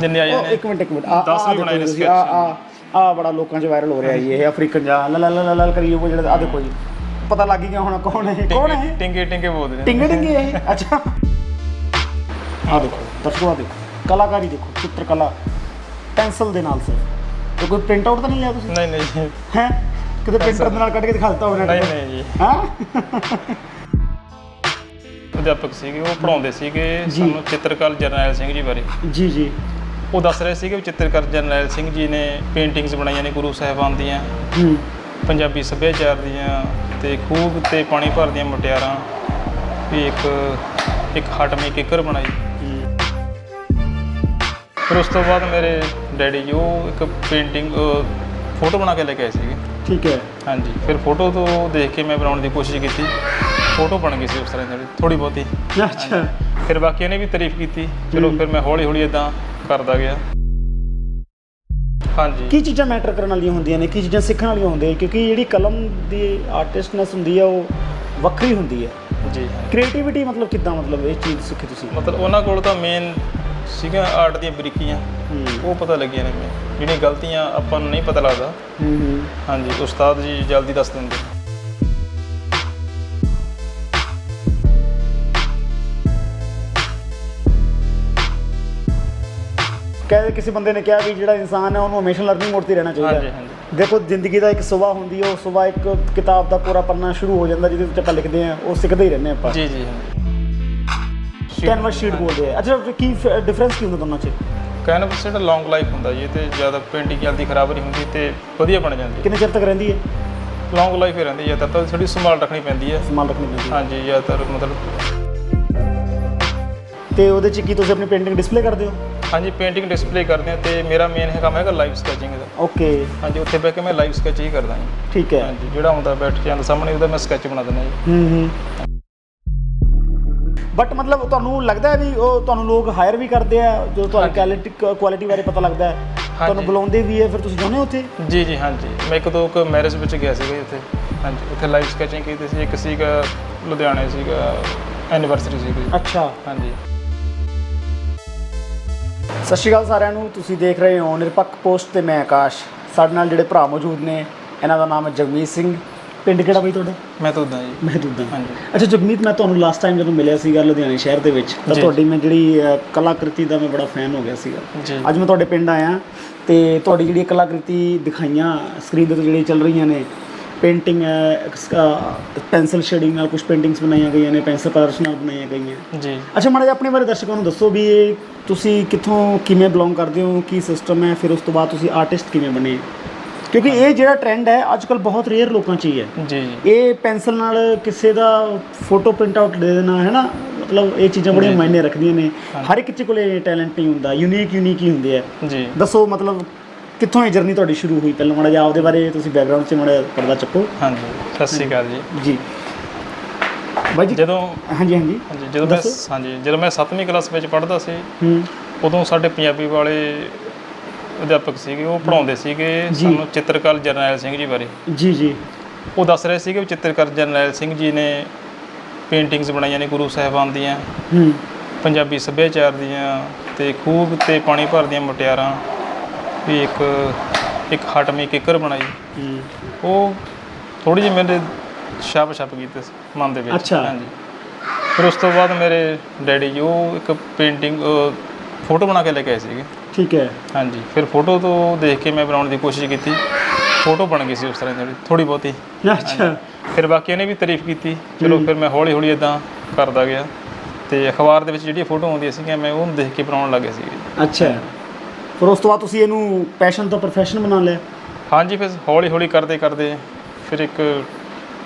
ਜਿੰਨੇ ਆਏ ਉਹ ਨੇ। ਇੱਕ ਮਿੰਟ ਇੱਕ ਮਿੰਟ। ਆ ਦਸ ਆ ਵੀ ਬਣਾਏ ਨੇ ਆ ਆ ਆ ਬੜਾ ਲੋਕਾਂ 'ਚ ਵਾਇਰਲ ਹੋ ਰਿਹਾ ਜੀ ਇਹ ਅਫਰੀਕਨ ਜਾਂ ਲ ਲ ਲ ਲ ਕਰੀ ਉਹ ਜਿਹੜਾ ਆ ਦੇਖੋ ਜੀ। ਪਤਾ ਲੱਗ ਗਿਆ ਹੁਣ ਕੌਣ ਹੈ ਕੌਣ ਹੈ ਟਿੰਗੇ ਟਿੰਗੇ ਬੋਲਦੇ ਨੇ। ਟਿੰਗੇ ਟਿੰਗੇ ਇਹ? ਅੱਛਾ। ਆ ਦੇਖੋ ਦਰਸ਼ਕੋ ਆ ਦੇਖੋ। ਕਲਾਕਾਰੀ ਦੇਖੋ ਚਿੱਤਰਕਲਾ। ਪੈਨਸਲ ਦੇ ਨਾਲ ਸਿਰਫ। ਤੇ ਕੋਈ ਪ੍ਰਿੰਟ ਆਊਟ ਤਾਂ ਨਹੀਂ ਲਿਆ ਤੁਸੀਂ? ਨਹੀਂ ਨਹੀਂ ਜੀ। ਹੈ? ਕਿਤੇ ਪ੍ਰਿੰਟਰ ਦੇ ਨਾਲ ਕੱਢ ਕੇ ਦਿਖਾ ਦਿੱਤਾ ਹੋਵੇ ਨਹੀਂ ਨਹੀਂ ਜੀ। ਹਾਂ? ਅਧਿਆਪਕ ਸੀਗੇ ਉਹ ਪੜਾਉਂਦੇ ਸੀਗੇ। ਸਾਨੂੰ ਚਿੱਤਰਕਾਰ ਜਰਨੈਲ ਸਿੰਘ ਜੀ ਬਾਰੇ। ਜੀ ਜੀ। ਉਹ ਦੱਸ ਰਹੇ ਸੀਗੇ ਵੀ ਚਿੱਤਰਕਾਰ ਜਰਨੈਲ ਸਿੰਘ ਜੀ ਨੇ ਪੇਂਟਿੰਗਸ ਬਣਾਈਆਂ ਨੇ ਗੁਰੂ ਸਾਹਿਬਾਨ ਦੀਆਂ। ਹੂੰ। ਪੰਜਾਬੀ ਸੱਭਿਆਚਾਰ ਦੀਆਂ ਤੇ ਖੂਬ ਤੇ ਪਾਣੀ ਭਰਦੀਆਂ ਮੁਟਿਆਰਾਂ। ਵੀ ਇੱਕ ਇੱਕ ਹਟਮੀ ਕਿੱਕਰ ਬਣਾਈ। ਫਿਰ ਉਸ ਤੋਂ ਬਾਅਦ ਮੇਰੇ ਡੈਡੀ ਜੀ ਉਹ ਇੱਕ ਪੇਂਟਿੰਗ ਫੋਟੋ ਬਣਾ ਕੇ ਲੈ ਕੇ ਆਏ ਸੀਗੇ। ਠੀਕ ਹੈ। ਹਾਂਜੀ ਫਿਰ ਫੋਟੋ ਤੋਂ ਦੇਖ ਕੇ ਮੈਂ ਬਣਾਉਣ ਦੀ ਕੋਸ਼ਿਸ਼ ਕੀਤੀ। ਫੋਟੋ ਬਣ ਗਈ ਸੀ ਉਸ ਤਰ੍ਹਾਂ ਥੋੜੀ ਬਹੁਤੀ। ਅੱਛਾ। ਫਿਰ ਬਾਕੀਆਂ ਨੇ ਵੀ ਤਾਰੀਫ ਕੀਤੀ। ਚਲੋ ਫਿਰ ਮੈਂ ਹੌਲੀ ਹੌਲੀ ਇਦਾਂ ਕਰਦਾ ਗਿਆ। ਹਾਂਜੀ। ਕੀ ਚੀਜ਼ਾਂ ਮੈਟਰ ਕਰਨ ਵਾਲੀਆਂ ਹੁੰਦੀਆਂ ਨੇ? ਕੀ ਚੀਜ਼ਾਂ ਸਿੱਖਣ ਵਾਲੀਆਂ ਹੁੰਦੀਆਂ ਕਿਉਂਕਿ ਜਿਹੜੀ ਕਲਮ ਦੀ ਆਰਟਿਸਟਨੈਸ ਹੁੰਦੀ ਹੈ ਉਹ ਵੱਖਰੀ ਹੁੰਦੀ ਹੈ ਜੀ। ਕ੍ਰੀਏਟੀਵਿਟੀ ਮਤਲਬ ਕਿੱਦਾਂ ਮਤਲਬ ਇਹ ਚੀਜ਼ ਸਿੱਖੀ ਤੁਸੀਂ? ਮਤਲਬ ਉਹਨਾਂ ਕੋਲ ਤਾਂ ਮੇਨ ਸੀਗਾ ਆਰਟ ਦੀਆਂ ਬਰੀਕੀਆਂ। ਉਹ ਪਤਾ ਲੱਗੀਆਂ ਨੇ ਜਿਹੜੀਆਂ ਗਲਤੀਆਂ ਆਪਾਂ ਨੂੰ ਨਹੀਂ ਪਤਾ ਲੱਗਦਾ। ਹਾਂਜੀ ਉਸਤਾਦ ਜੀ ਜਲਦੀ ਦੱਸ ਦਿੰਦੇ। ਕਹਿੰਦੇ ਕਿਸੇ ਬੰਦੇ ਨੇ ਕਿਹਾ ਵੀ ਜਿਹੜਾ ਇਨਸਾਨ ਹੈ ਉਹਨੂੰ ਹਮੇਸ਼ਾ ਲਰਨਿੰਗ ਮੋਡ ਤੇ ਰਹਿਣਾ ਚਾਹੀਦਾ ਹਾਂਜੀ ਹੈ। ਹਾਂਜੀ ਦੇਖੋ ਜ਼ਿੰਦਗੀ ਦਾ ਇੱਕ ਸੁਭਾ ਹੁੰਦੀ ਹੈ ਉਹ ਸੁਭਾ ਇੱਕ ਕਿਤਾਬ ਦਾ ਪੂਰਾ ਪੰਨਾ ਸ਼ੁਰੂ ਹੋ ਜਾਂਦਾ ਜਿਹਦੇ ਵਿੱਚ ਆਪਾਂ ਲਿਖਦੇ ਹਾਂ ਉਹ ਸਿੱਖਦੇ ਹੀ ਰਹਿੰਦੇ ਹਾਂ ਆਪਾਂ। ਜੀ ਜੀ ਕੈਨਵਸ ਸ਼ੀਟ ਬੋਲਦੇ ਆ। ਅੱਛਾ ਕੀ ਡਿਫਰੈਂਸ ਕੀ ਹੁੰਦਾ ਦੋਨਾਂ 'ਚ? ਕੈਨਵਸ ਜਿਹੜਾ ਲੌਂਗ ਲਾਈਫ ਹੁੰਦਾ ਜੀ ਇਹ ਤੇ ਜ਼ਿਆਦਾ ਪੇਂਟਿੰਗ ਜਲਦੀ ਖਰਾਬ ਨਹੀਂ ਹੁੰਦੀ ਤੇ ਵਧੀਆ ਬਣ ਜਾਂਦੀ ਕਿੰਨੇ ਚਿਰ ਤੱਕ ਰਹਿੰਦੀ ਹੈ? ਲੌਂਗ ਲਾਈਫ ਹੀ ਰਹਿੰਦੀ ਜ਼ਿਆਦਾ ਤਾਂ ਥੋੜੀ ਸੰਭਾਲ ਰੱਖਣੀ ਪੈਂਦੀ ਹੈ। ਸੰਭਾਲ ਰੱਖਣੀ ਪੈਂਦੀ ਹੈ। ਹਾਂਜੀ ਜ਼ਿਆਦਾਤਰ ਮਤਲਬ ਤੇ ਉਹਦੇ 'ਚ ਕੀ ਤੁਸੀਂ ਆਪਣੀ ਪੇਂਟਿੰਗ ਡਿਸਪਲੇ ਕਰਦੇ ਹੋ? ਹਾਂਜੀ ਪੇਂਟਿੰਗ ਡਿਸਪਲੇ ਕਰਦੇ ਹਾਂ ਤੇ ਮੇਰਾ ਮੇਨ ਹੈ ਕੰਮ ਹੈਗਾ ਲਾਈਵ ਸਕੈਚਿੰਗ ਦਾ। ਓਕੇ ਹਾਂਜੀ ਉੱਥੇ ਬਹਿ ਕੇ ਮੈਂ ਲਾਈਵ ਸਕੈਚ ਹੀ ਕਰਦਾ ਜੀ। ਠੀਕ ਹੈ। ਹਾਂਜੀ ਜਿਹੜਾ ਹੁੰਦਾ ਬੈਠ ਜਾਂਦਾ ਸਾਹਮਣੇ ਉਹਦਾ ਮੈਂ ਸਕੈਚ ਬਣਾ ਦਿੰਦਾ ਜੀ। ਹੂੰ ਹੂੰ। ਬਟ ਮਤਲਬ ਤੁਹਾਨੂੰ ਲੱਗਦਾ ਹੈ ਵੀ ਉਹ ਤੁਹਾਨੂੰ ਲੋਕ ਹਾਇਰ ਵੀ ਕਰਦੇ ਆ ਜੋ ਤੁਹਾਡੀ ਕੁਆਲਿਟੀ ਕੁਆਲਿਟੀ ਬਾਰੇ ਪਤਾ ਲੱਗਦਾ ਹੈ। ਤੁਹਾਨੂੰ ਬੁਲਾਉਂਦੇ ਵੀ ਹੈ ਫਿਰ ਤੁਸੀਂ ਜਾਂਦੇ ਹੋ ਉੱਥੇ? ਜੀ ਜੀ ਹਾਂਜੀ। ਮੈਂ ਇੱਕ ਦੋ ਕੁ ਮੈਰਿਜ ਵਿੱਚ ਗਿਆ ਸੀਗਾ ਉੱਥੇ। ਹਾਂਜੀ ਉੱਥੇ ਲਾਈਵ ਸਕੈਚਿੰਗ ਕੀਤੀ ਸੀ। ਇੱਕ ਸੀਗਾ ਲੁਧਿਆਣੇ ਸੀਗਾ ਐਨੀਵਰਸਰੀ ਸੀਗੀ। ਅੱਛਾ। ਹਾਂਜੀ। ਸਤਿ ਸ਼੍ਰੀ ਅਕਾਲ ਸਾਰਿਆਂ ਨੂੰ ਤੁਸੀਂ ਦੇਖ ਰਹੇ ਹੋ ਨਿਰਪੱਖ ਪੋਸਟ ਤੇ ਮੈਂ ਆਕਾਸ਼। ਸਾਡੇ ਨਾਲ ਜਿਹੜੇ ਭਰਾ ਮੌਜੂਦ ਨੇ ਇਹਨਾਂ ਦਾ ਨਾਮ ਹੈ ਜਗਮੀਤ ਸਿੰਘ। ਪਿੰਡ ਕਿਹੜਾ ਬਈ ਤੁਹਾਡਾ? ਮੈਂ ਤਾਂ ਉਦਾਂ ਜੀ। ਮਹਿਦੂਦਾ ਹਾਂਜੀ। ਅੱਛਾ ਜਗਮੀਤ ਮੈਂ ਤੁਹਾਨੂੰ ਲਾਸਟ ਟਾਈਮ ਜਦੋਂ ਮਿਲਿਆ ਸੀਗਾ ਲੁਧਿਆਣੇ ਸ਼ਹਿਰ ਦੇ ਵਿੱਚ ਤਾਂ। ਤੁਹਾਡੀ ਮੈਂ ਜਿਹੜੀ ਕਲਾਕ੍ਰਿਤੀ ਦਾ ਮੈਂ ਬੜਾ ਫੈਨ ਹੋ ਗਿਆ ਸੀਗਾ। ਅੱਜ ਮੈਂ ਤੁਹਾਡੇ ਪਿੰਡ ਆਇਆ ਤੇ ਤੁਹਾਡੀ ਜਿਹੜੀ ਕਲਾਕ੍ਰਿਤੀ ਦਿਖਾਈਆਂ ਸਕਰੀਨ ਦੇ ਉੱਤੇ ਜਿਹੜੀ ਚੱਲ ਰਹੀਆਂ ਨੇ ਪੇਂਟਿੰਗ ਹੈ ਪੈਨਸਲ ਸ਼ੇਡਿੰਗ ਨਾਲ ਕੁਝ ਪੇਂਟਿੰਗਸ ਬਣਾਈਆਂ ਗਈਆਂ ਨੇ ਪੈਨਸਲ ਕਲਰਸ ਨਾਲ ਬਣਾਈਆਂ ਗਈਆਂ। ਜੀ। ਅੱਛਾ ਮਾੜਾ ਜਿਹਾ ਆਪਣੇ ਬਾਰੇ ਦਰਸ਼ਕਾਂ ਨੂੰ ਦੱਸੋ ਵੀ ਇਹ ਤੁਸੀਂ ਕਿੱਥੋਂ ਕਿਵੇਂ ਬਿਲੋਂਗ ਕਰਦੇ ਹੋ ਕੀ ਸਿਸਟਮ ਹੈ ਫਿਰ ਉਸ ਤੋਂ ਬਾਅਦ ਤੁਸੀਂ ਆਰਟਿਸਟ ਕਿਵੇਂ ਬਣੇ? ਕਿਉਂਕਿ ਇਹ ਜਿਹੜਾ ਟ੍ਰੈਂਡ ਹੈ ਅੱਜ ਕੱਲ ਬਹੁਤ ਰੇਅਰ ਲੋਕਾਂ 'ਚ ਹੀ ਹੈ। ਜੀ। ਇਹ ਪੈਨਸਲ ਨਾਲ ਕਿਸੇ ਦਾ ਫੋਟੋ ਪ੍ਰਿੰਟ ਆਊਟ ਦੇ ਦੇਣਾ ਹੈ ਨਾ? ਮਤਲਬ ਇਹ ਚੀਜ਼ਾਂ ਬੜੀਆਂ ਮਾਇਨੇ ਰੱਖਦੀਆਂ ਨੇ। ਹਰ ਇੱਕ ਚ ਕੋਲੇ ਟੈਲੈਂਟ ਨਹੀਂ ਹੁੰਦਾ ਯੂਨੀਕ ਯੂਨੀਕ ਹੀ ਹੁੰਦੇ ਆ। ਜੀ। ਦੱਸੋ ਮਤਲਬ ਕਿੱਥੋਂ ਇਹ ਜਰਨੀ ਤੁਹਾਡੀ ਸ਼ੁਰੂ ਹੋਈ? ਪਹਿਲਾਂ ਮਾੜਾ ਜਿਹਾ ਆਪਦੇ ਬਾਰੇ ਤੁਸੀਂ ਬੈਕਗ੍ਰਾਉਂਡ 'ਚ ਮਾੜਾ ਜਿਹਾ ਪਰਦਾ ਚੱਕੋ। ਹਾਂਜੀ ਸਤਿ ਸ਼੍ਰੀ ਅਕਾਲ ਜੀ। ਜੀ। ਬਾਈ ਜੀ ਜਦੋਂ ਹਾਂਜੀ ਹਾਂਜੀ। ਹਾਂਜੀ ਜਦੋਂ ਮੈਂ। ਹਾਂਜੀ ਜਦੋਂ ਮੈਂ 7ਵੀਂ ਕਲਾਸ ਵਿੱਚ ਪੜ੍ਹਦਾ ਸੀ ਹੂੰ। ਉਦੋਂ ਸਾਡੇ ਪੰਜਾਬੀ ਵਾਲੇ ਅਧਿਆਪਕ ਸੀਗੇ ਉਹ ਪੜਾਉਂਦੇ ਸੀਗੇ। ਸਾਨੂੰ ਚਿੱਤਰਕਾਰ ਜਰਨੈਲ ਸਿੰਘ ਜੀ ਬਾਰੇ। ਜੀ ਜੀ। ਉਹ ਦੱਸ ਰਹੇ ਸੀਗੇ ਚਿੱਤਰਕਾਰ ਜਰਨੈਲ ਸਿੰਘ ਜੀ ਨੇ ਪੇਂਟਿੰਗਸ ਬਣਾਈਆਂ ਨੇ ਗੁਰੂ ਸਾਹਿਬਾਨ ਦੀਆਂ ਹੂੰ। ਪੰਜਾਬੀ ਸੱਭਿਆਚਾਰ ਦੀਆਂ ਤੇ ਖੂਬ ਤੇ ਪਾਣੀ ਭਰਦੀਆਂ ਮੁਟਿਆਰਾਂ। ਵੀ ਇੱਕ ਇੱਕ ਹਟਮੀ ਕਿੱਕਰ ਬਣਾਈ। ਹੂੰ। ਉਹ ਥੋੜੀ ਜਿਹੀ ਮੇਰੇ ਛਾਪ ਛਾਪ ਕੀਤੇ ਸੀ ਮਨ ਦੇ ਵਿੱਚ। ਅੱਛਾ। ਹਾਂਜੀ। ਫਿਰ ਉਸ ਤੋਂ ਬਾਅਦ ਮੇਰੇ ਡੈਡੀ ਜੀ ਉਹ ਇੱਕ ਪੇਂਟਿੰਗ ਫੋਟੋ ਬਣਾ ਕੇ ਲੈ ਕੇ ਆਏ ਸੀਗੇ। ਠੀਕ ਹੈ। ਹਾਂਜੀ। ਫਿਰ ਫੋਟੋ ਤੋਂ ਦੇਖ ਕੇ ਮੈਂ ਬਣਾਉਣ ਦੀ ਕੋਸ਼ਿਸ਼ ਕੀਤੀ। ਫੋਟੋ ਬਣ ਗਈ ਸੀ ਉਸ ਤਰ੍ਹਾਂ ਦੀ ਥੋੜੀ ਬਹੁਤੀ। ਅੱਛਾ। ਫਿਰ ਬਾਕੀਆਂ ਨੇ ਵੀ ਤਾਰੀਫ ਕੀਤੀ। ਚਲੋ ਫਿਰ ਮੈਂ ਹੌਲੀ ਹੌਲੀ ਇਦਾਂ ਕਰਦਾ ਗਿਆ। ਤੇ ਅਖਬਾਰ ਦੇ ਵਿੱਚ ਜਿਹੜੀਆਂ ਫੋਟੋ ਆਉਂਦੀਆਂ ਸੀਗੀਆਂ ਮੈਂ ਉਹਨੂੰ ਦੇਖ ਕੇ ਬਣਾਉਣ ਲੱਗ ਗਿਆ ਸੀ। ਅੱਛਾ। ਫਿਰ ਉਸ ਤੋਂ ਬਾਅਦ ਤੁਸੀਂ ਇਹਨੂੰ ਪੈਸ਼ਨ ਤੋਂ ਪ੍ਰੋਫੈਸ਼ਨ ਬਣਾ ਲਿਆ? ਹਾਂਜੀ ਫਿਰ ਹੌਲੀ ਹੌਲੀ ਕਰਦੇ ਕਰਦੇ ਫਿਰ ਇੱਕ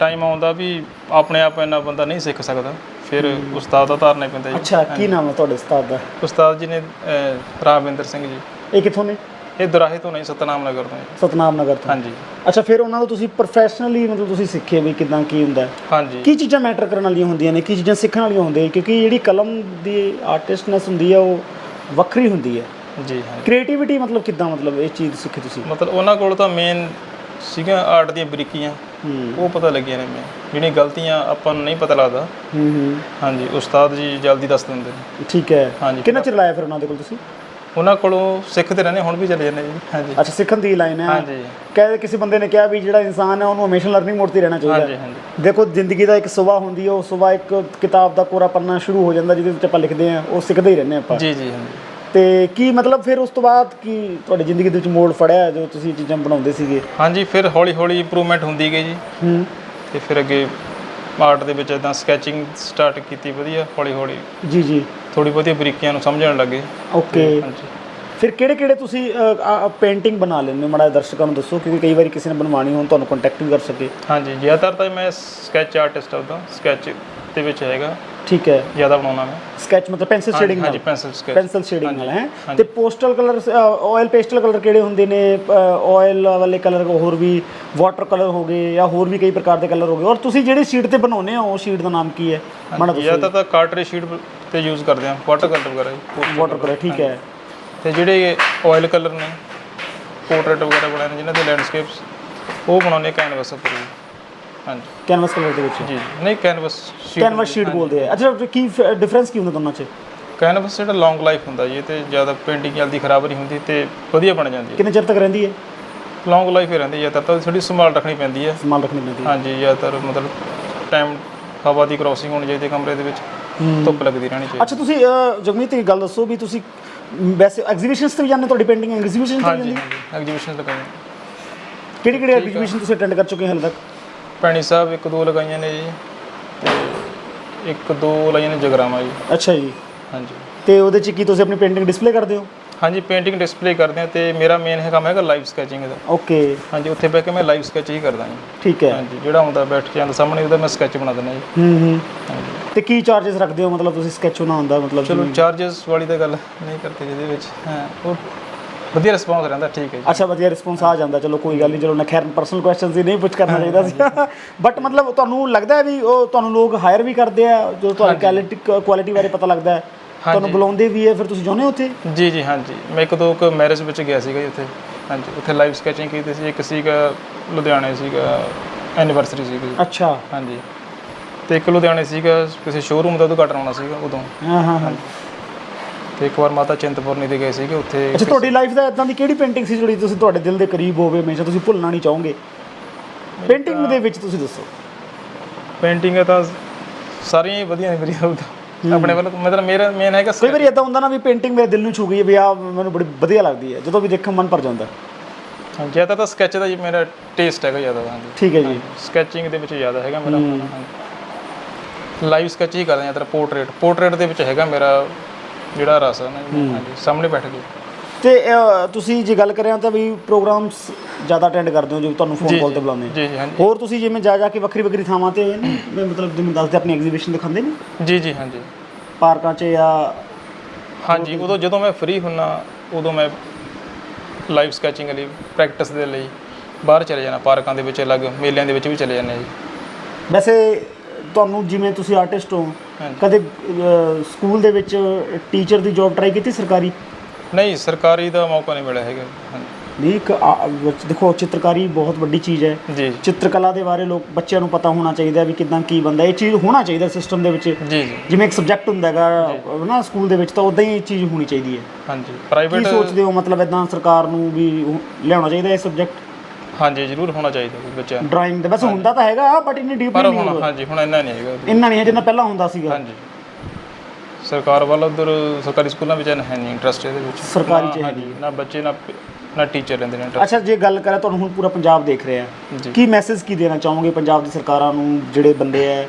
ਟਾਈਮ ਆਉਂਦਾ ਵੀ ਆਪਣੇ ਆਪ ਇੰਨਾ ਬੰਦਾ ਨਹੀਂ ਸਿੱਖ ਸਕਦਾ। ਫਿਰ ਉਸਤਾਦ ਦਾ ਧਾਰਨਾ ਪੈਂਦਾ ਜੀ। ਅੱਛਾ ਕੀ ਨਾਮ ਹੈ ਤੁਹਾਡੇ ਉਸਤਾਦ ਦਾ? ਉਸਤਾਦ ਜੀ ਨੇ ਅਹ, ਰਾਵਿੰਦਰ ਸਿੰਘ ਜੀ। ਇਹ ਕਿੱਥੋਂ ਨੇ? ਇਹ ਦੁਰਾਹੇ ਤੋਂ ਨਹੀਂ ਸਤਨਾਮ ਨਗਰ ਤੋਂ ਜੀ। ਸਤਨਾਮ ਨਗਰ ਤੋਂ। ਹਾਂਜੀ। ਅੱਛਾ ਫਿਰ ਉਹਨਾਂ ਤੋਂ ਤੁਸੀਂ ਪ੍ਰੋਫੈਸ਼ਨਲੀ ਮਤਲਬ ਤੁਸੀਂ ਸਿੱਖੇ ਵੀ ਕਿਦਾਂ ਕੀ ਹੁੰਦਾ? ਹੈ। ਹਾਂਜੀ। ਕੀ ਚੀਜ਼ਾਂ ਮੈਟਰ ਕਰਨ ਵਾਲੀਆਂ ਹੁੰਦੀਆਂ ਨੇ? ਕੀ ਚੀਜ਼ਾਂ ਸਿੱਖਣ ਵਾਲੀਆਂ ਹੁੰਦੀਆਂ ਕਿਉਂਕਿ ਜਿਹੜੀ ਕਲਮ ਦੀ ਆਰਟਿਸਟਨੈਸ ਹੁੰਦੀ ਹੈ ਉਹ ਵੱਖਰੀ ਹੁੰਦੀ ਹੈ ਜੀ ਹਾਂਜੀ ਕ੍ਰੀਏਟੀਵਿਟੀ ਮਤਲਬ ਕਿਦਾਂ ਮਤਲਬ ਇਹ ਚੀਜ਼ ਸਿੱਖੀ ਤੁਸੀਂ? ਮਤਲਬ ਉਹਨਾਂ ਕੋਲ ਤਾਂ ਮੇਨ ਸੀਗਾ ਆਰਟ ਦੀਆਂ ਬਰੀਕੀਆਂ। ਹੂੰ। ਉਹ ਪਤਾ ਲੱਗੀਆਂ ਨੇ ਮੈਨੂੰ ਜਿਹੜੀਆਂ ਗਲਤੀਆਂ ਆਪਾਂ ਨੂੰ ਨਹੀਂ ਪਤਾ ਲੱਗਦਾ। ਹੂੰ ਹੂੰ। ਹਾਂਜੀ ਉਸਤਾਦ ਜੀ ਜਲਦੀ ਦੱਸ ਦਿੰਦੇ ਨੇ। ਠੀਕ ਹੈ। ਹਾਂਜੀ। ਕਿੰਨਾ ਚਿਰ ਲਾਇਆ ਫਿਰ ਉਹਨਾਂ ਦੇ ਕੋਲ ਤੁਸੀਂ? ਉਹਨਾਂ ਕੋਲੋਂ ਸਿੱਖਦੇ ਰਹਿੰਦੇ ਹੁਣ ਵੀ ਚਲੇ ਜਾਂਦੇ ਜੀ। ਹਾਂਜੀ। ਅੱਛਾ ਸਿੱਖਣ ਦੀ ਲਾਈਨ ਹੈ। ਹਾਂਜੀ। ਕਹਿੰਦੇ ਕਿਸੇ ਬੰਦੇ ਨੇ ਕਿਹਾ ਵੀ ਜਿਹੜਾ ਇਨਸਾਨ ਹੈ ਉਹਨੂੰ ਹਮੇਸ਼ਾ ਲਰਨਿੰਗ ਮੋਡ ਤੇ ਰਹਿਣਾ ਚਾਹੀਦਾ। ਹਾਂਜੀ ਹੈ ਹਾਂਜੀ। ਦੇਖੋ ਜ਼ਿੰਦਗੀ ਦਾ ਇੱਕ ਸੁਭਾਅ ਹੁੰਦੀ ਹੈ ਉਹ ਸੁਭਾਅ ਇੱਕ ਕਿਤਾਬ ਦਾ ਕੋਰਾ ਪੰਨਾ ਸ਼ੁਰੂ ਹੋ ਜਾਂਦਾ ਜਿਹਦੇ ਵਿੱਚ ਆਪਾਂ ਲਿਖਦੇ ਹਾਂ ਉਹ ਸਿੱਖਦੇ ਹੀ ਰਹਿੰਦੇ ਹਾਂ ਆਪਾਂ। ਜੀ ਜੀ ਹਾਂਜੀ। ਤੇ ਕੀ ਮਤਲਬ ਫਿਰ ਉਸ ਤੋਂ ਬਾਅਦ ਕੀ ਤੁਹਾਡੀ ਜ਼ਿੰਦਗੀ ਦੇ ਵਿੱਚ ਮੋੜ ਫੜਿਆ ਜੋ ਤੁਸੀਂ ਚੀਜ਼ਾਂ ਬਣਾਉਂਦੇ ਸੀਗੇ? ਹਾਂਜੀ ਫਿਰ ਹੌਲੀ ਹੌਲੀ ਇੰਪਰੂਵਮੈਂਟ ਹੁੰਦੀ ਗਈ ਜੀ। ਹੂੰ। ਤੇ ਫਿਰ ਅੱਗੇ ਆਰਟ ਦੇ ਵਿੱਚ ਇਦਾਂ ਸਕੈਚਿੰਗ ਸਟਾਰਟ ਕੀਤੀ ਵਧੀਆ ਹੌਲੀ ਹੌਲੀ ਜੀ ਜੀ। ਥੋੜੀ ਬਹੁਤੀ ਬਰੀਕੀਆਂ ਨੂੰ ਸਮਝਣ ਲੱਗੇ। ਓਕੇ। ਹਾਂਜੀ। ਫਿਰ ਕਿਹੜੇ ਕਿਹੜੇ ਤੁਸੀਂ ਪੇਂਟਿੰਗ ਬਣਾ ਲੈਂਦੇ ਹੋ? ਮਾੜਾ ਦਰਸ਼ਕਾਂ ਨੂੰ ਦੱਸੋ ਕਿਉਂਕਿ ਕਈ ਵਾਰੀ ਕਿਸੇ ਨੇ ਬਣਵਾਣੀ ਹੋਣ ਤੁਹਾਨੂੰ ਕੰਟੈਕਟ ਵੀ ਕਰ ਸਕੇ। ਹਾਂਜੀ ਜ਼ਿਆਦਾਤਰ ਤਾਂ ਮੈਂ ਸਕੈਚ ਆਰਟਿਸਟ ਹਾਂ ਸਕੈਚ ਦੇ ਵਿੱਚ ਹੈਗਾ। ਠੀਕ ਹੈ। ਜ਼ਿਆਦਾ ਬਣਾਉਣਾ ਮੈਂ। ਸਕੈਚ ਮਤਲਬ ਪੈਨਸਿਲ ਸ਼ੇਡਿੰਗ ਹਾਂਜੀ ਨਾਲ ਪੈਨਸਲ ਸਕੈਚ ਪੈਨਸਲ ਸ਼ੇਡਿੰਗ ਨਾਲ ਹੈ? ਹਾਂਜੀ। ਤੇ pastel colour oil pastel colour ਕਿਹੜੇ ਹੁੰਦੇ ਨੇ? ਆਇਲ ਵਾਲੇ ਕਲਰ ਹੋਰ ਵੀ ਵਾਟਰ ਕਲਰ ਹੋ ਗਏ ਜਾਂ ਹੋਰ ਵੀ ਕਈ ਪ੍ਰਕਾਰ ਦੇ ਕਲਰ ਹੋ ਗਏ। ਔਰ ਤੁਸੀਂ ਜਿਹੜੀ ਸ਼ੀਟ ਤੇ ਬਣਾਉਂਦੇ ਹੋ ਉਹ ਸ਼ੀਟ ਦਾ ਨਾਮ ਕੀ ਹੈ? ਮਾੜਾ ਦੱਸੋ ਜ਼ਿਆਦਾਤਰ ਤਾਂ ਕਾਰਟਰੀ ਸ਼ੀਟ ਤੇ ਯੂਜ਼ ਕਰਦੇ ਹਾਂ ਵਾਟਰ ਕਲਰ ਵਗੈਰਾ ਜੀ ਵਾਟਰ ਕਲਰ ਠੀਕ ਹੈ। ਤੇ ਜਿਹੜੇ ਆਇਲ ਕਲਰ ਨੇ ਪੋਰਟਰੇਟ ਵਗੈਰਾ ਬਣਾਏ ਨੇ ਜਿਨ੍ਹਾਂ ਦੇ ਲੈਂਡਸਕੇਪਸ ਉਹ ਬਣਾਉਂਦੇ ਕੈਨਵਸ ਉੱਪਰ ਹਾਂਜੀ। ਕੈਨਵਸ ਕਲਰ ਦੇ ਵਿੱਚ? ਜੀ ਨਹੀਂ ਕੈਨਵਸ ਸ਼ੀਟ ਕੈਨਵਸ ਸ਼ੀਟ ਬੋਲਦੇ ਆ। ਅੱਛਾ ਕੀ ਡਿਫਰੈਂਸ ਕੀ ਹੁੰਦਾ ਦੋਨਾਂ 'ਚ? ਕੈਨਵਸ ਜਿਹੜਾ ਲੌਂਗ ਲਾਈਫ ਹੁੰਦਾ ਜੀ ਤੇ ਜ਼ਿਆਦਾ ਪੇਂਟਿੰਗ ਜਲਦੀ ਖਰਾਬ ਨਹੀਂ ਹੁੰਦੀ ਤੇ ਵਧੀਆ ਬਣ ਜਾਂਦੀ ਹੈ। ਕਿੰਨੇ ਚਿਰ ਤੱਕ ਰਹਿੰਦੀ ਹੈ? ਲੌਂਗ ਲਾਈਫ ਹੀ ਰਹਿੰਦੀ ਜ਼ਿਆਦਾਤਰ ਤਾਂ ਥੋੜੀ ਸੰਭਾਲ ਰੱਖਣੀ ਪੈਂਦੀ ਹੈ। ਸੰਭਾਲ ਰੱਖਣੀ ਪੈਂਦੀ ਹੈ। ਹਾਂਜੀ ਜ਼ਿਆਦਾਤਰ ਮਤਲਬ ਟਾਈਮ ਹਵਾ ਦੀ ਕ੍ਰੋਸਿੰਗ ਹੋਣੀ ਚਾਹੀਦੀ ਹੈ ਕਮਰੇ ਦੇ ਵਿੱਚ ਧੁੱਪ ਲੱਗਦੀ ਰਹਿਣੀ ਚਾਹੀਦੀ ਅੱਛਾ ਤੁਸੀਂ ਜਗਮੀਤ ਇੱਕ ਗੱਲ ਦੱਸੋ ਵੀ ਤੁਸੀਂ ਵੈਸੇ ਐਗਜ਼ੀਬਿਸ਼ਨਸ ਤੇ ਵੀ ਜਾਂਦੇ ਹੋ? ਤੁਹਾਡੀ ਪੇਂਟਿੰਗ ਐਗਜ਼ੀਬਿਸ਼ਨ ਤੇ ਜਾਂਦੀ ਹਾਂਜੀ ਐਗਜੀਬਿਸ਼ਨ ਲਗਾਈਆਂ ਕਿਹੜੀ ਕਿਹੜੀ ਐਗਜ਼ੀਬਿਸ਼ਨ ਤੁਸੀਂ ਅਟੈਂਡ ਕਰ ਚੁੱਕੇ ਹੋ ਹਾਲੇ ਤੱਕ? ਪੈਣੀ ਸਾਹਿਬ ਇੱਕ ਦੋ ਲਗਾਈਆਂ ਨੇ ਜੀ। ਤੇ ਇੱਕ ਦੋ ਲਗਾਈਆਂ ਨੇ ਜਗਰਾਵਾਂ ਜੀ। ਅੱਛਾ ਜੀ। ਹਾਂਜੀ। ਤੇ ਉਹਦੇ ਚ ਕੀ ਤੁਸੀਂ ਆਪਣੀ ਪੇਂਟਿੰਗ ਡਿਸਪਲੇ ਕਰਦੇ ਹੋ? ਹਾਂਜੀ ਪੇਂਟਿੰਗ ਡਿਸਪਲੇ ਕਰਦੇ ਆ ਤੇ ਮੇਰਾ ਮੇਨ ਹੈ ਕੰਮ ਹੈਗਾ ਲਾਈਵ ਸਕੈਚਿੰਗ ਦਾ। ਓਕੇ। ਹਾਂਜੀ ਉੱਥੇ ਬਹਿ ਕੇ ਮੈਂ ਲਾਈਵ ਸਕੈਚ ਹੀ ਕਰਦਾ ਜੀ। ਠੀਕ ਹੈ। ਹਾਂਜੀ ਜਿਹੜਾ ਹੁੰਦਾ ਬੈਠ ਕੇ ਆਂਦਾ ਸਾਹਮਣੇ ਉਹਦਾ ਮੈਂ ਸਕੈਚ ਬਣਾ ਦਿੰਦਾ ਜੀ। ਹੂੰ ਹੂੰ। ਤੇ ਕੀ ਚਾਰजेस ਰੱਖਦੇ ਹੋ? ਮਤਲਬ ਤੁਸੀਂ ਸਕੈਚ ਬਣਾਉਂਦਾ ਮਤਲਬ ਚਲੋ ਚਾਰजेस ਵਾਲੀ ਤਾਂ ਗੱਲ ਨਹੀਂ ਕਰਦੇ ਜਿਹਦੇ ਵਿੱਚ। ਹਾਂ ਉਹ ਵਧੀਆ ਰਿਸਪੌਂਸ ਰਹਿੰਦਾ ਠੀਕ ਹੈ ਜੀ। ਅੱਛਾ ਵਧੀਆ ਰਿਸਪੌਂਸ ਆ ਜਾਂਦਾ। ਚਲੋ ਕੋਈ ਗੱਲ ਨਹੀਂ ਚਲੋ ਨਾ ਖੈਰ ਪਰਸਨਲ ਕੁਐਸਚਨਸ ਹੀ ਨਹੀਂ ਪੁੱਛ ਕਰਨਾ ਚਾਹੀਦਾ ਸੀ। ਬਟ ਮਤਲਬ ਤੁਹਾਨੂੰ ਲੱਗਦਾ ਹੈ ਵੀ ਉਹ ਤੁਹਾਨੂੰ ਲੋਕ ਹਾਇਰ ਵੀ ਕਰਦੇ ਆ ਜੋ ਤੁਹਾਡੀ ਕੁਆਲਿਟੀ ਕੁਆਲਿਟੀ ਬਾਰੇ ਪਤਾ ਲੱਗਦਾ ਹੈ। ਤੁਹਾਨੂੰ ਬੁਲਾਉਂਦੇ ਵੀ ਹੈ ਫਿਰ ਤੁਸੀਂ ਹੋ ਉੱਥੇ? ਜੀ ਜੀ ਹਾਂਜੀ। ਮੈਂ ਇੱਕ ਦੋ ਕੁ ਮੈਰਿਜ ਵਿੱਚ ਗਿਆ ਸੀਗਾ ਜੀ ਉੱਥੇ। ਹਾਂਜੀ ਉੱਥੇ ਲਾਈਵ ਸਕੈਚਿੰਗ ਕੀਤੀ ਸੀ। ਇੱਕ ਸੀਗਾ ਲੁਧਿਆਣੇ ਸੀਗਾ ਐਨੀਵਰਸਰੀ ਸੀਗੀ। ਅੱਛਾ। ਹਾਂਜੀ। ਤੇ ਇੱਕ ਲੁਧਿਆਣੇ ਸੀਗਾ ਕਿਸੇ ਸ਼ੋਰੂਮ ਦਾ ਉਦਘਾਟਨ ਹੋਣਾ ਸੀਗਾ ਉਦੋਂ। ਹਾਂ ਹਾਂ ਹਾਂ। ਤੇ ਇੱਕ ਵਾਰ ਮਾਤਾ ਚਿੰਤਪੁਰਨੀ ਦੇ ਗਏ ਸੀਗੇ ਉੱਥੇ ਅੱਛਾ ਤੁਹਾਡੀ ਲਾਈਫ ਦਾ ਇਦਾਂ ਦੀ ਕਿਹੜੀ ਪੇਂਟਿੰਗ ਸੀ ਜਿਹੜੀ ਤੁਸੀਂ ਤੁਹਾਡੇ ਦਿਲ ਦੇ ਕਰੀਬ ਹੋਵੇ ਹਮੇਸ਼ਾ? ਤੁਸੀਂ ਭੁੱਲਣਾ ਨਹੀਂ ਚਾਹੋਗੇ। ਪੇਂਟਿੰਗ ਦੇ ਵਿੱਚ ਤੁਸੀਂ ਦੱਸੋ। ਪੇਂਟਿੰਗ ਤਾਂ ਸਾਰੀਆਂ ਹੀ ਵਧੀਆ ਨੇ ਮੇਰੀ ਉਹ ਤਾਂ ਆਪਣੇ ਵੱਲੋਂ ਮਤਲਬ ਮੇਰਾ ਮੇਨ ਹੈਗਾ ਕਈ ਵਾਰੀ ਇਦਾਂ ਹੁੰਦਾ ਨਾ ਵੀ ਪੇਂਟਿੰਗ ਮੇਰੇ ਦਿਲ ਨੂੰ ਛੂ ਗਈ ਹੈ ਵੀ ਆ ਮੈਨੂੰ ਬੜੀ ਵਧੀਆ ਲੱਗਦੀ ਹੈ। ਜਦੋਂ ਵੀ ਦੇਖਾਂ ਮਨ ਭਰ ਜਾਂਦਾ। ਜ਼ਿਆਦਾ ਤਾਂ ਸਕੈਚ ਦਾ ਜੀ ਮੇਰਾ ਟੇਸਟ ਹੈਗਾ ਜ਼ਿਆਦਾ ਹਾਂਜੀ। ਠੀਕ ਹੈ ਜੀ। ਸਕੈਚਿੰਗ ਦੇ ਵਿੱਚ ਜ਼ਿਆਦਾ ਹੈਗਾ ਮੇਰਾ। ਲਾਈਵ ਸਕੈਚ ਹੀ ਕਰਦਾ ਜ਼ਿਆਦਾ ਪੋਰਟਰੇਟ ਪੋਰਟਰੇਟ ਦੇ ਵਿੱਚ ਹੈਗਾ ਮੇਰਾ ਜਿਹੜਾ ਰਸ ਹੈ ਨਾ ਜੀ, ਹਾਂਜੀ ਸਾਹਮਣੇ ਬੈਠ ਕੇ। ਤੇ ਅਹ, ਤੁਸੀਂ ਜੇ ਗੱਲ ਕਰਿਆ ਤਾਂ ਵੀ ਪ੍ਰੋਗਰਾਮਸ ਜ਼ਿਆਦਾ ਅਟੈਂਡ ਕਰਦੇ ਹੋ ਜੋ ਤੁਹਾਨੂੰ ਫੋਨ ਕਾਲ ਤੇ ਬੁਲਾਉਂਦੇ ਆ। ਜੀ ਜੀ ਹਾਂਜੀ। ਹੋਰ ਤੁਸੀਂ ਜਿਵੇਂ ਜਾ ਜਾ ਕੇ ਵੱਖਰੀ ਵੱਖਰੀ ਥਾਵਾਂ ਤੇ ਮੈਂ ਮਤਲਬ ਜਿਵੇਂ ਦੱਸਦੇ ਆਪਣੀ ਐਗਜ਼ੀਬਿਸ਼ਨ ਦਿਖਾਉਂਦੇ ਨੇ? ਜੀ ਜੀ ਹਾਂਜੀ। ਪਾਰਕਾਂ 'ਚ ਜਾਂ ਹਾਂਜੀ ਉਦੋਂ ਜਦੋਂ ਮੈਂ ਫ੍ਰੀ ਹੁੰਨਾ ਉਦੋਂ ਮੈਂ ਲਾਈਵ ਸਕੈਚਿੰਗ ਲਈ ਪ੍ਰੈਕਟਿਸ ਦੇ ਲਈ ਬਾਹਰ ਚਲੇ ਜਾਣਾ ਪਾਰਕਾਂ ਦੇ ਵਿੱਚ ਅਲੱਗ ਮੇਲਿਆਂ ਦੇ ਵਿੱਚ ਵੀ ਚਲੇ ਜਾਂਦੇ ਜੀ। ਵੈਸੇ ਤੁਹਾਨੂੰ ਜਿਵੇਂ ਤੁਸੀਂ ਆਰਟਿਸਟ ਹੋ। ਕਦੇ ਅਹ, ਸਕੂਲ ਦੇ ਵਿੱਚ ਟੀਚਰ ਦੀ ਜੌਬ ਟਰਾਈ ਕੀਤੀ ਸਰਕਾਰੀ? ਨਹੀਂ ਸਰਕਾਰੀ ਦਾ ਮੌਕਾ ਨਹੀਂ ਮਿਲਿਆ ਹੈਗਾ। ਹਾਂਜੀ। ਨਹੀਂ ਇੱਕ ਆ- ਵਿੱਚ ਦੇਖੋ ਚਿੱਤਰਕਾਰੀ ਬਹੁਤ ਵੱਡੀ ਚੀਜ਼ ਹੈ। ਜੀ। ਚਿੱਤਰਕਲਾ ਦੇ ਬਾਰੇ ਲੋਕ ਬੱਚਿਆਂ ਨੂੰ ਪਤਾ ਹੋਣਾ ਚਾਹੀਦਾ ਵੀ ਕਿਦਾਂ ਕੀ ਬੰਦਾ ਇਹ ਚੀਜ਼ ਹੋਣਾ ਚਾਹੀਦਾ ਸਿਸਟਮ ਦੇ ਵਿੱਚ। ਜੀ ਜੀ। ਜਿਵੇਂ ਇੱਕ ਸਬਜੈਕਟ ਹੁੰਦਾ ਹੈਗਾ ਨਾ ਸਕੂਲ ਦੇ ਵਿੱਚ ਤਾਂ ਉਦਾਂ ਹੀ ਇਹ ਚੀਜ਼ ਹੋਣੀ ਚਾਹੀਦੀ ਹੈ। ਹਾਂਜੀ। ਕੀ ਪ੍ਰਾਈਵੇਟ ਸੋਚਦੇ ਹੋ? ਮਤਲਬ ਇਦਾਂ ਸਰਕਾਰ ਨੂੰ ਵੀ ਉਹ ਲਿਆਉਣਾ ਚਾਹੀਦਾ ਇਹ ਸਬਜੈਕਟ ਹਾਂਜੀ ਜ਼ਰੂਰ ਹੋਣਾ ਚਾਹੀਦਾ ਜੀ ਬੱਚਿਆਂ ਨੂੰ। ਡਰਾਇੰਗ ਦਾ ਵੈਸੇ ਹੁੰਦਾ ਤਾਂ ਹੈਗਾ ਬਟ ਇੰਨੀ ਡੀਪ ਪਰ ਨਹੀਂ ਹੁਣ ਹਾਂਜੀ ਹੁਣ ਇੰਨਾ ਨਹੀਂ ਹੈਗਾ। ਇੰਨਾ ਨਹੀਂ ਹੈ ਜਿੰਨਾ ਪਹਿਲਾਂ ਹੁੰਦਾ ਸੀਗਾ। ਹਾਂਜੀ। ਸਰਕਾਰ ਵੱਲ ਉਧਰ ਸਰਕਾਰੀ ਸਕੂਲਾਂ ਵਿੱਚ ਹੈ ਨਹੀਂ ਇੰਟਰਸਟ ਇਹਦੇ ਵਿੱਚ। ਸਰਕਾਰੀ ਨਾ- ਚ ਹੈ ਹਾਂਜੀ ਨਾ ਬੱਚੇ ਨਾ ਪ- ਨਾ ਟੀਚਰ ਲੈਂਦੇ ਨੇ interest। ਅੱਛਾ ਜੇ ਗੱਲ ਕਰਾਂ ਤੁਹਾਨੂੰ ਹੁਣ ਪੂਰਾ ਪੰਜਾਬ ਦੇਖ ਰਿਹਾ। ਜੀ। ਕੀ ਮੈਸੇਜ ਕੀ ਦੇਣਾ ਚਾਹੋਗੇ ਪੰਜਾਬ ਦੀ ਸਰਕਾਰਾਂ ਨੂੰ ਜਿਹੜੇ ਬੰਦੇ ਹੈ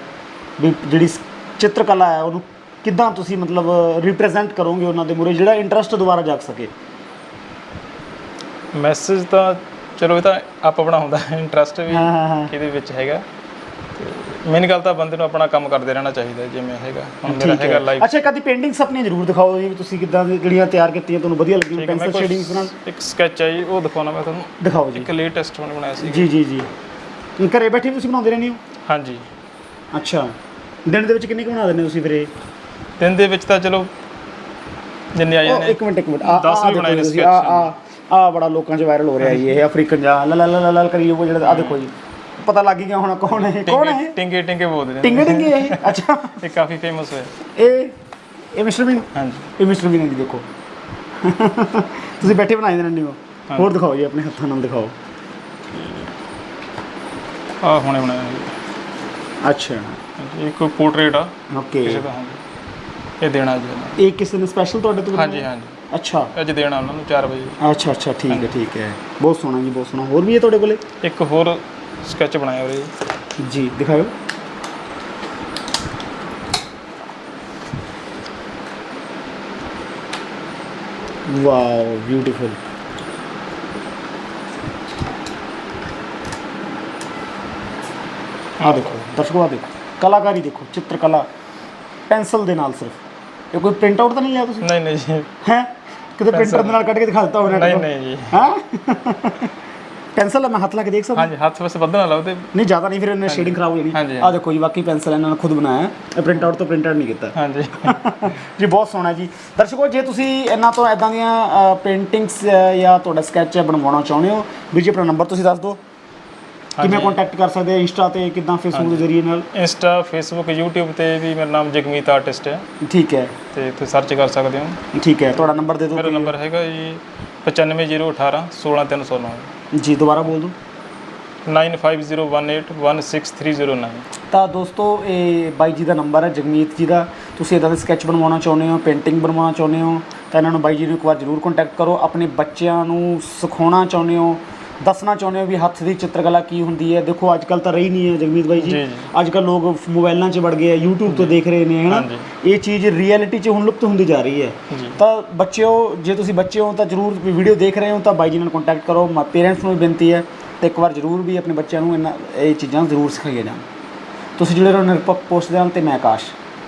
ਵੀ ਜਿਹੜੀ ਸ- ਚਿੱਤਰਕਲਾ ਹੈ ਉਹਨੂੰ ਕਿੱਦਾਂ ਤੁਸੀਂ ਮਤਲਬ ਰਿਪਰੈਜ਼ੈਂਟ ਕਰੋਗੇ ਉਹਨਾਂ ਦੇ ਮੂਰੇ ਜਿਹੜਾ ਇੰਟਰਸਟ ਦੁਬਾਰਾ ਜਾਗ ਸਕੇ? ਮੈਸੇਜ ਤਾਂ ਚਲੋ ਇਹ ਤਾਂ ਆਪ ਆਪਣਾ ਹੁੰਦਾ ਇੰਟਰਸਟ ਵੀ ਹਾਂ ਹਾਂ ਹਾਂ। ਇਹਦੇ ਵਿੱਚ ਹੈਗਾ। ਮੇਨ ਗੱਲ ਤਾਂ ਬੰਦੇ ਨੂੰ ਆਪਣਾ ਕੰਮ ਕਰਦੇ ਰਹਿਣਾ ਚਾਹੀਦਾ ਜਿਵੇਂ ਹੈਗਾ। ਹੁਣ ਮੇਰਾ ਹੈਗਾ ਲਾਈਵ ਅੱਛਾ ਕਦੀ ਪੇਂਟਿੰਗਸ ਆਪਣੀਆਂ ਜ਼ਰੂਰ ਦਿਖਾਓ ਜੀ ਤੁਸੀਂ ਕਿੱਦਾਂ ਦੀ ਜਿਹੜੀਆਂ ਤਿਆਰ ਕੀਤੀਆਂ ਤੁਹਾਨੂੰ ਵਧੀਆ ਲੱਗੀਆਂ ਪੈਨਸਲ ਸ਼ੇਡਿੰਗਸ ਨਾਲ ਇੱਕ ਸਕੈਚ ਹੈ ਜੀ ਉਹ ਦਿਖਾਉਣਾ ਮੈਂ ਤੁਹਾਨੂੰ। ਦਿਖਾਓ ਜੀ। ਇੱਕ ਲੇਟੈਸਟ one ਬਣਾਇਆ ਸੀ। ਜੀ ਜੀ ਜੀ। ਘਰੇ ਬੈਠੇ ਤੁਸੀਂ ਬਣਾਉਂਦੇ ਰਹਿੰਦੇ ਹੋ? ਹਾਂਜੀ। ਅੱਛਾ। ਦਿਨ ਦੇ ਵਿੱਚ ਕਿੰਨੇ ਕੁ ਬਣਾ ਦਿੰਦੇ ਤੁਸੀਂ ਇਹ? ਦਿਨ ਦੇ ਵਿੱਚ ਤਾਂ ਚਲੋ ਜਿੰਨੇ ਆ ਜਾਂਦੇ ਇੱਕ ਮਿੰਟ ਇੱਕ ਮਿੰਟ। ਆ ਦਸ ਆ ਵੀ ਬਣਾਏ ਨੇ ਤੁਸੀਂ ਆ। ਆ। ਆ ਬੜਾ ਲੋਕਾਂ 'ਚ ਵਾਇਰਲ ਹੋ ਰਿਹਾ ਜੀ ਇਹ ਅਫਰੀਕਨ ਜਾਂ ਲਾ ਲਾ ਲਾ ਲਾ ਕਰੀ ਉਹ ਜਿਹੜਾ ਆ ਦੇਖੋ ਜੀ। ਪਤਾ ਲੱਗ ਹੀ ਗਿਆ ਹੁਣ ਕੌਣ ਹੈ ਕੌਣ ਹੈ ਟਿੰਗੇ ਟਿੰਗੇ ਬੋਲਦੇ ਨੇ। ਟਿੰਗੇ ਟਿੰਗੇ ਇਹ? ਅੱਛਾ। ਇਹ ਕਾਫੀ ਫੇਮਸ ਹੋਇਆ। ਇਹ ਇਹ ਮਿਸਟਰ ਬੀਨ? ਹਾਂਜੀ। ਇਹ ਮਿਸਟਰ ਬੀਨ ਹੈ ਜੀ ਦੇਖੋ। ਤੁਸੀਂ ਬੈਠੇ ਬਣਾਏ ਦੇ ਨਹੀਂ ਹੋ ਹੋਰ ਦਿਖਾਓ ਜੀ ਆਪਣੇ ਹੱਥਾਂ ਨਾਲ ਦਿਖਾਓ। ਆ ਹੁਣੇ ਜੀ ਅੱਛਾ। ਇੱਕ ਪੋਰਟਰੇਟ ਆ। ਓਕੇ। ਕਿਸੇ ਦਾ ਹਾਂਜੀ। ਇਹ ਦੇਣਾ ਜੀ ਇਹਨਾਂ ਇਹ ਕਿਸੇ ਨੇ ਸਪੈਸ਼ਲ ਤੁਹਾਡੇ ਤੋਂ ਨੂੰ। ਬਣਾਇਆ? ਹਾਂਜੀ ਹਾਂਜੀ। ਅੱਛਾ ਅੱਜ ਦੇਣਾ ਉਹਨਾਂ ਨੂੰ 4 ਵਜੇ। ਅੱਛਾ ਅੱਛਾ ਠੀਕ ਹੈ ਠੀਕ ਹੈ। ਬਹੁਤ ਸੋਹਣਾ ਜੀ ਬਹੁਤ ਸੋਹਣਾ। ਹੋਰ ਵੀ ਹੈ ਤੁਹਾਡੇ ਕੋਲੇ? ਇੱਕ ਹੋਰ ਸਕੈਚ ਬਣਾਇਆ ਉਰੇ। ਜੀ ਜੀ ਦਿਖਾਓ ਵਾਓ ਬਿਊਟੀਫੁਲ ਆ ਦੇਖੋ ਦਰਸ਼ਕੋ ਆ ਦੇਖੋ। ਕਲਾਕਾਰੀ ਦੇਖੋ ਚਿੱਤਰਕਲਾ। ਪੈਨਸਲ ਦੇ ਨਾਲ ਸਿਰਫ। ਇਹ ਕੋਈ ਪ੍ਰਿੰਟ ਆਊਟ ਤਾਂ ਨਹੀਂ ਲਿਆ ਤੁਸੀਂ? ਨਹੀਂ ਨਹੀਂ ਜੀ। ਹੈ? ਕਿਤੇ ਪ੍ਰਿੰਟਰ ਦੇ ਨਾਲ ਕੱਢ ਕੇ ਦਿਖਾ ਦਿੱਤਾ ਹੋਣਾ ਨਹੀਂ ਨਹੀਂ ਜੀ। ਹਾਂ? ਪੈਨਸਲ ਮੈਂ ਹੱਥ ਲਾ ਕੇ ਦੇਖ ਸਕਦਾ ਹਾਂਜੀ ਹੱਥ ਵਸ ਵੱਧ ਨਾ ਲਾਓ ਤੇ। ਨਹੀਂ ਜ਼ਿਆਦਾ ਨਹੀਂ ਫਿਰ ਇਹਨੇ ਸ਼ੇਡਿੰਗ ਖਰਾਬ ਹੋ ਜਾਣੀ। ਆ ਦੇਖੋ ਜੀ ਵਾਕਈ ਪੈਨਸਲ ਇਹਨਾਂ ਨੇ ਖੁਦ ਬਣਾਇਆ। ਹੈ। ਇਹ ਪ੍ਰਿੰਟ ਆਊਟ ਤੋਂ ਪ੍ਰਿੰਟਰ ਨਹੀਂ ਕੀਤਾ। ਹਾਂਜੀ। ਜੀ ਬਹੁਤ ਸੋਹਣਾ ਜੀ। ਦਰਸ਼ਕੋ ਜੇ ਤੁਸੀਂ ਇਹਨਾਂ ਤੋਂ ਐਦਾਂ ਦੀਆਂ ਪੇਂਟਿੰਗਸ ਜਾਂ ਤੁਹਾਡਾ ਸਕੈਚ ਬਣਵਾਉਣਾ ਚਾਹੁੰਦੇ ਹੋ ਵੀਰ ਜੀ ਆਪਣਾ ਨੰਬਰ ਤੁਸੀਂ ਦੱਸ ਦਿਓ। ਕਿਵੇਂ। ਕੰਟੈਕਟ ਕਰ ਸਕਦੇ ਆ ਇੰਸਟਾ ਤੇ ਕਿਦਾਂ ਫੇਸਬੁੱਕ ਦੇ ਜ਼ਰੀਏ ਨਾਲ ਇੰਸਟਾ ਫੇਸਬੁੱਕ YouTube ਤੇ ਵੀ ਮੇਰਾ ਨਾਮ ਜਗਮੀਤ ਆਰਟਿਸਟ ਹੈ ਠੀਕ ਹੈ ਤੇ ਤੁਸੀਂ ਸਰਚ ਕਰ ਸਕਦੇ ਹੋ ਠੀਕ ਹੈ ਤੁਹਾਡਾ ਨੰਬਰ ਦੇ ਮੇਰਾ ਦਿਓ ਨੰਬਰ ਹੈਗਾ ਜੀ 95018 16309 ਜੀ ਦੁਬਾਰਾ ਬੋਲ ਦਿਓ 9501816309 ਤਾਂ ਦੋਸਤੋ ਇਹ ਬਾਈ ਜੀ ਦਾ ਨੰਬਰ ਹੈ ਜਗਮੀਤ ਜੀ ਦਾ ਤੁਸੀਂ ਇਦਾਂ ਦੇ ਸਕੈਚ ਬਣਵਾਉਣਾ ਚਾਹੁੰਦੇ ਹੋ ਪੇਂਟਿੰਗ ਬਣਵਾਉਣਾ ਚਾਹੁੰਦੇ ਹੋ ਤਾਂ ਇਹਨਾਂ ਨੂੰ ਬਾਈ ਜੀ ਨੂੰ ਇੱਕ ਵਾਰ ਜ਼ਰੂਰ ਕੰਟੈਕਟ ਕਰੋ ਆਪਣੇ ਬੱਚਿਆਂ ਨੂੰ ਸਿਖਾਉਣਾ ਚਾਹੁੰਦੇ ਹੋ ਦੱਸਣਾ ਚਾਹੁੰਦੇ ਹੋ ਵੀ ਹੱਥ ਦੀ ਚਿੱਤਰਕਲਾ ਕੀ ਹੁੰਦੀ ਹੈ? ਦੇਖੋ ਅੱਜ ਕੱਲ ਤਾਂ ਰਹੀ ਨਹੀਂ ਹੈ ਜਗਮੀਤ ਬਾਈ ਜੀ। ਅੱਜ ਕੱਲ ਲੋਕ ਮੋਬਾਈਲਾਂ 'ਚ ਵੜ ਗਏ ਆ YouTube ਤੋਂ ਦੇਖ ਰਹੇ ਨੇ ਹਨਾ ਹਾਂਜੀ। ਇਹ ਚੀਜ਼ ਰਿਐਲਿਟੀ 'ਚ ਹੁਣ ਲੁਪਤ ਹੁੰਦੀ ਜਾ ਰਹੀ ਹੈ। ਤਾਂ ਬੱਚਿਓ ਜੇ ਤੁਸੀਂ ਬੱਚੇ ਹੋ ਤਾਂ ਜਰੂਰ ਵੀਡੀਓ ਦੇਖ ਰਹੇ ਹੋ ਤਾਂ ਬਾਈ ਜੀ ਨਾਲ ਕੰਟੈਕਟ ਕਰੋ। ਪੇਰੈਂਟਸ ਨੂੰ ਵੀ ਬੇਨਤੀ ਹੈ ਤੇ ਇੱਕ ਵਾਰ ਜਰੂਰ ਵੀ ਆਪਣੇ ਬੱਚਿਆਂ ਨੂੰ ਇਹਨਾਂ ਇਹ ਚੀਜ਼ਾਂ ਜ਼ਰੂਰ ਸਿਖਾਈਆਂ ਜਾਣ। ਤੁਸੀਂ ਜੁੜੇ ਰਹੋ ਨਿਰਪੱਖ ਪੋਸਟ ਦੇ ਨਾਲ ਤੇ ਮੈਂ ਆਕਾਸ਼।